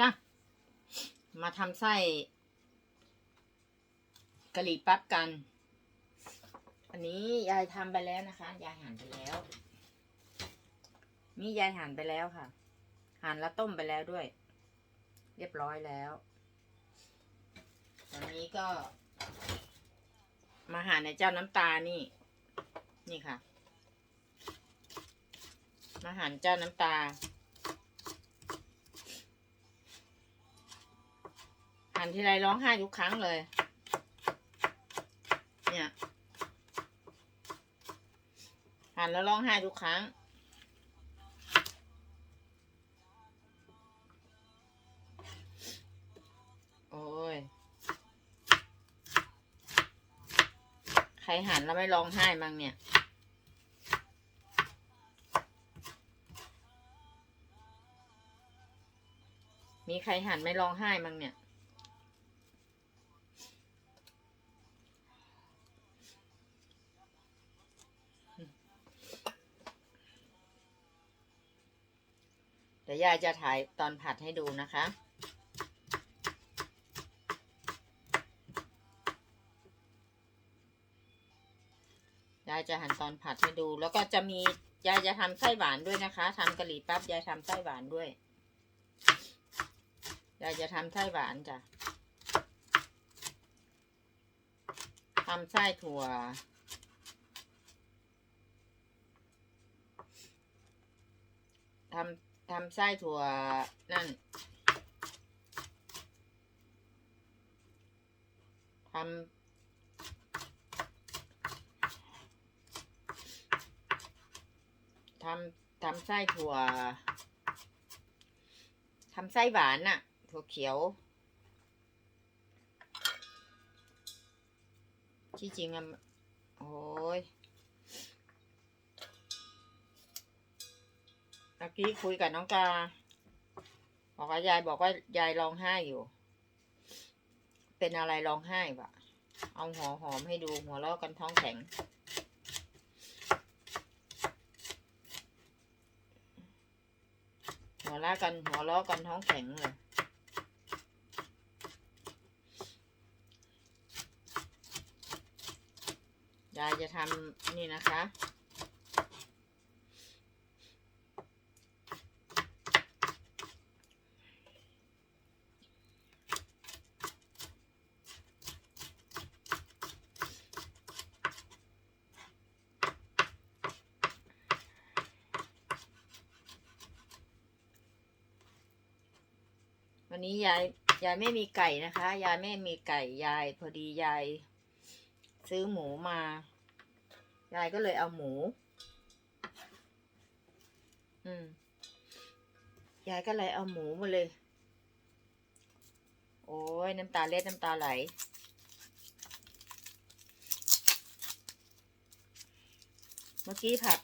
จ้ะมาทำไส้กะหรี่ปั๊บกัน อันนี้ยายทำไปแล้วนะคะ ยายหั่นไปแล้ว นี่ยายหั่นไปแล้วค่ะ หั่นแล้วต้มไปแล้วด้วย เรียบร้อยแล้ว ตอนนี้ก็ มาหั่นในเจ้าน้ำตานี่ นี่ค่ะ มาหั่นเจ้าน้ำตา หั่นทีไรร้องไห้ทุกครั้งเลย เนี่ยหั่นแล้วร้องไห้ทุกครั้ง โอ้ย ใครหั่นแล้วไม่ร้องไห้มั้งเนี่ยมีใครหั่นไม่ร้องไห้มั้งเนี่ย ดี๋ยวยายจะถ่ายตอนผัดให้ดูนะคะ ยายจะหั่นตอนผัดให้ดู แล้วก็จะมียายจะทำไส้หวานด้วยนะคะทำกะหรี่ปั๊บยายทำไส้หวานด้วย ยายจะทำไส้หวานจ้ะทำไส้ถั่วทำ ทำไส้ถั่วนั่นทำทำทำไส้ถั่วทำไส้หวานน่ะ ถั่วเขียว ที่จริงอะโอ้ย มื่อกี้คุยกับน้องกา บอกว่ายายบอกว่ายายร้องไห้อยู่ เป็นอะไรร้องไห้วะเอาหัวหอมให้ดูหัวเราะกันท้องแข็ง หัวเราะกันหัวเราะกันท้องแข็งเลยยายจะทำนี่นะคะ วันนี้ยายยายไม่มีไก่นะคะ ยายไม่มีไก่ยาย พอดียาย ซื้อหมูมา ยายก็เลยเอาหมู อืมยายก็เลยเอาหมูมาเลย โอ้ยน้ำตาเล็ดน้ำตาไหล เมื่อกี้ผัด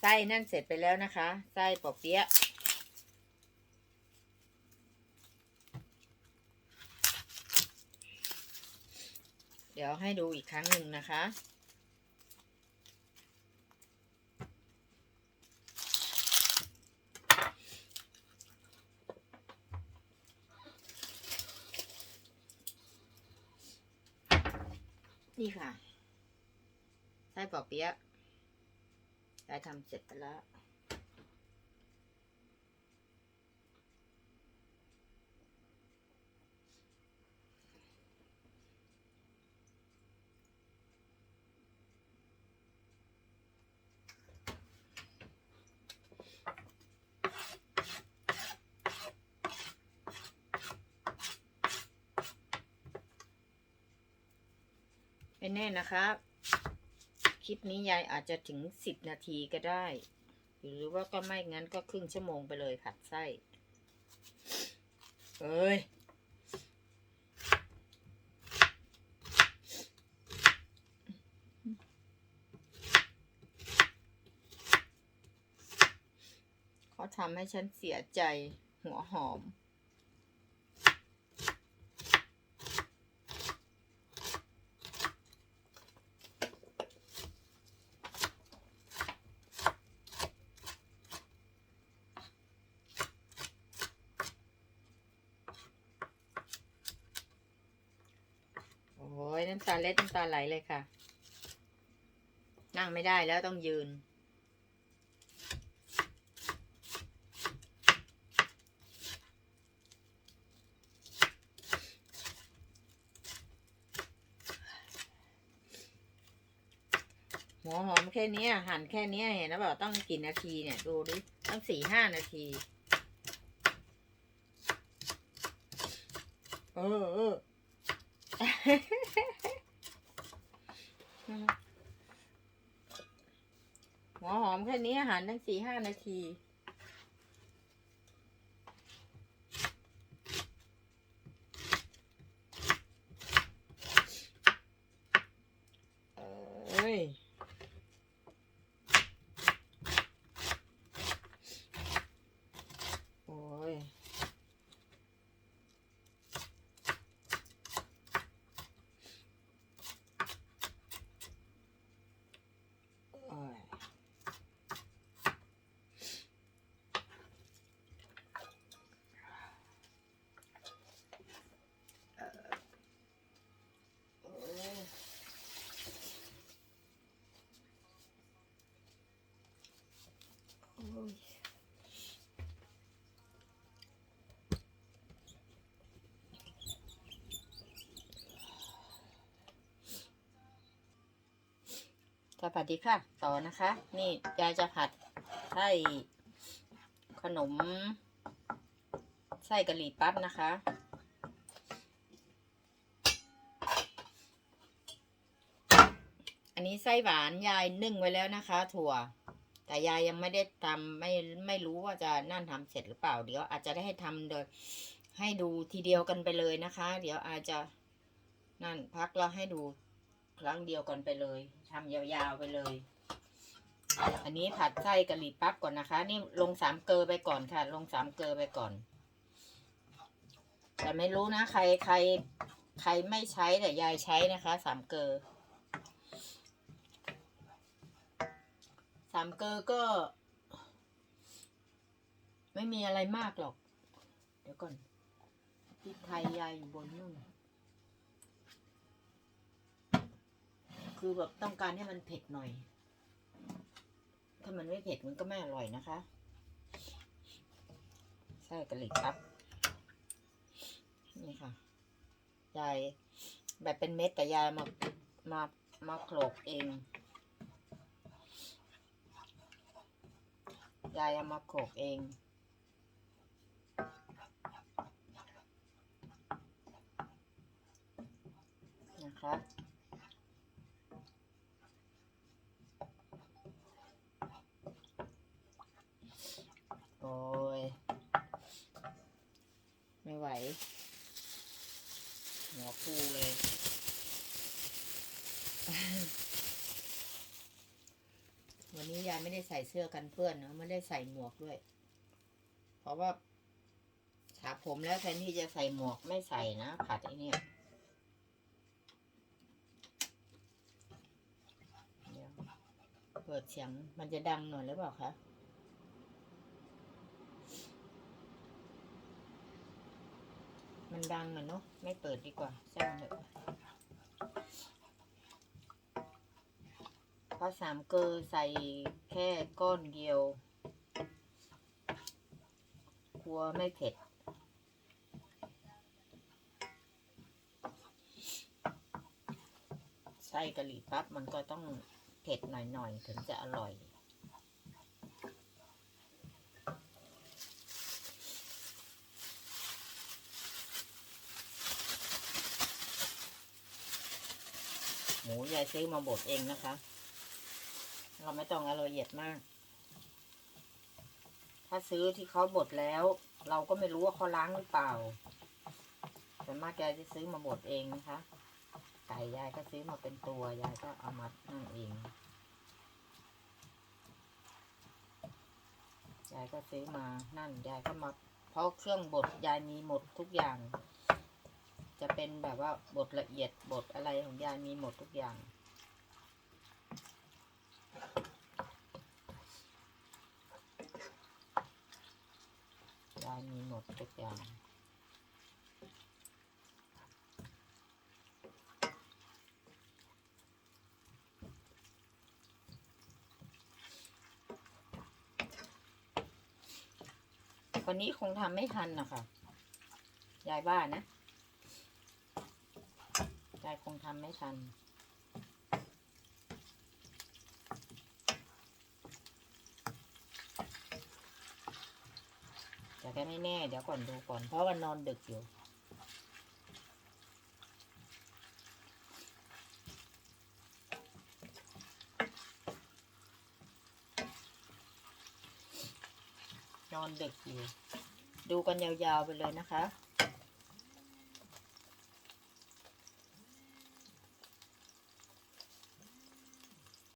ไส้นั่นเสร็จไปแล้วนะคะ ไส้ปอเปี๊ยะ เดี๋ยวให้ดูอีกครั้งหนึ่งนะคะ นี่ค่ะไส้ปอเปี๊ยะได้ทำเสร็จไปแล้ว ไม่แน่นะคะคลิปนี้ยายอาจจะถึงสิบนาทีก็ได้ หรือว่าก็ไม่งั้นก็ครึ่งชั่วโมงไปเลยผัดไส้เอ้ยเขาทำให้ฉันเสียใจหัวหอม น้ำ ตาเล็ดน้ำตาไหลเลยค่ะ นั่งไม่ได้แล้วต้องยืน หัวหอมแค่นี้หั่นแค่นี้เห็นแล้วแบบต้องกี่นาทีเนี่ย ดูดิต้องสี่ห้านาที เออเออ หัวหอมแค่นี้อาหารตั้งสี่ห้านาที เอ้ย โอ้ย โอ้ย โอ้ยโอ้ยจะ ผัดดีค่ะ ต่อนะคะ นี่ยายจะผัดไส้ขนมไส้กะหรี่ปั๊บนะคะ อันนี้ไส้หวานยายนึ่งไว้แล้วนะคะ ถั่ว แต่ยายยังไม่ได้ทำไม่ไม่รู้ว่าจะนั่นทำเสร็จหรือเปล่า เดี๋ยวอาจจะได้ให้ทำโดยให้ดูทีเดียวกันไปเลยนะคะ เดี๋ยวอาจจะนั่นพักแล้วให้ดู ครั้งเดียวกันไปเลยทำยาวๆไปเลย อันนี้ผัดไส้กะหรี่ปั๊บก่อนนะคะ นี่ลงสามเกลอไปก่อนค่ะ ลงสามเกลอไปก่อน แต่ไม่รู้นะ ใครใคร ใครไม่ใช้แต่ยายใช้นะคะสามเกลอสามเกลอก็ ไม่มีอะไรมากหรอก เดี๋ยวก่อนพริกไทยยายอยู่บนนู่น คือแบบต้องการให้มันเผ็ดหน่อย ถ้ามันไม่เผ็ดมันก็ไม่อร่อยนะคะใส่กะหรี่ปั๊บนี่ค่ะ ยายแบบเป็นเม็ดแต่ยายมา มา มาโขลกเอง ยายเอามาโขลกเองนะคะ โอ้ย ไม่ไหวหัวฟูเลย วันนี้ยายไม่ได้ใส่เสื้อกันเปื้อนนะไม่ได้ใส่หมวกด้วย เพราะว่าฉาผมแล้วแทนที่จะใส่หมวกไม่ใส่นะผัดไอเนี่ยเดี๋ยวเปิดเสียงมันจะดังหน่อยหรือเปล่าคะ มันดังอะเนาะไม่เปิดดีกว่าช่างมันเถอะเพราะสามเกลือใส่แค่ก้อนเดียวกลัวไม่เผ็ดไส้กะหรี่ปั๊บมันก็ต้องเผ็ดหน่อยๆ ถึงจะอร่อย ห มูยายซื้อมาบดเองนะคะ เราไม่ต้องเอาละเอียดมาก ถ้าซื้อที่เขาบดแล้ว เราก็ไม่รู้ว่าเขาล้างหรือเปล่าส่วนมากยายจะซื้อมาบดเองนะคะ ไก่ยายก็ซื้อมาเป็นตัวยายก็เอามานั่นเองยายก็ซื้อมานั่นยายก็มาเพราะเครื่องบดยายมีหมดทุกอย่าง จะเป็นแบบว่าบทละเอียดบทอะไรของยายมีหมดทุกอย่าง ยายมีหมดทุกอย่างวันนี้คงทำไม่ทันนะคะยายบ้านนะายคงทำไม่ทัน แต่ก็ไม่แน่ เดี๋ยวก่อนดูก่อน เพราะว่านอนดึกอยู่ นอนดึกอยู่ ดูกันยาวๆไปเลยนะคะ